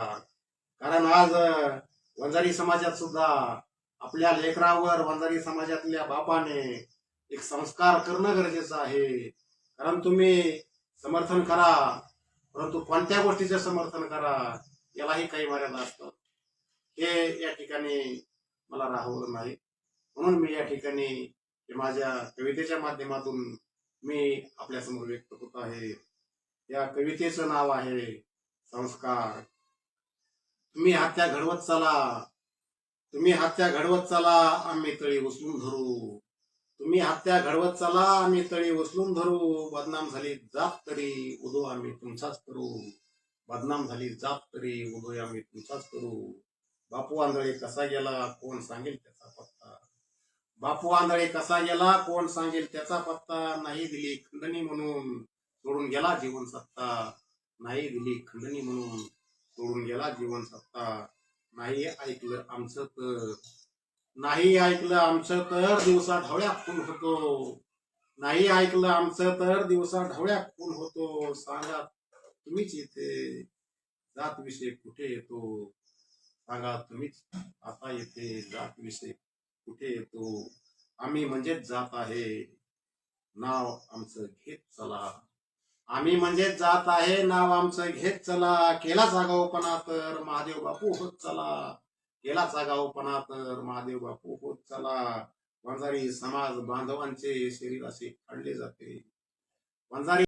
कारण आज वंजारी समाजात सुद्धा आपल्या लेकरावर वंजारी समाजातल्या बापाने एक संस्कार करणं गरजेचं आहे. कारण तुम्ही समर्थन करा परंतु कोणत्या गोष्टीचं समर्थन करा यालाही काही मर्यादा असतात हे या ठिकाणी मला राहवलं नाही. म्हणून मी या ठिकाणी माझ्या कवितेच्या माध्यमातून मी आपल्यासमोर व्यक्त होत आहे. या कवितेचं नाव आहे संस्कार. तुम्ही हत्या घडवत चला. तुम्ही हत्या घडवत चला आम्ही तळी उचलून धरू. तुम्ही हत्या घडवत चला आम्ही तळी उचलून धरू. बदनाम झाली जात तरी उदो आम्ही तुमचाच करू. बदनाम झाली जात तरी उदो आम्ही तुमचाच करू. बापू आंधळे कसा गेला कोण सांगेल त्याचा पत्ता? बापू आंधळे कसा गेला कोण सांगेल त्याचा पत्ता? नाही दिली खंडणी म्हणून सोडून गेला जीवन सत्ता. नाही दिली खंडणी म्हणून सोडून गेला जीवन सत्ता नाही ऐकलं आमचं तर. नाही ऐकलं आमचं तर दिवसा ढवळ्या खून होतो. नाही ऐकलं आमचं तर दिवसा ढवळ्या खून होतो. सांगा तुम्हीच इथे. जात विषय कुठे येतो? सांगा तुम्हीच. आता येथे जात विषय कुठे येतो? आम्ही म्हणजेच जात आहे. नाव आमचं घेत चला. आम्ही म्हणजेच जात आहे नाव आमचं घेत चला. केला जागावपणा तर महादेव बापू होत चला. केला जागावपणा तर महादेव बापू होत चला. वंजारी समाज बांधवांचे शरीर असे काढले जाते. वंजारी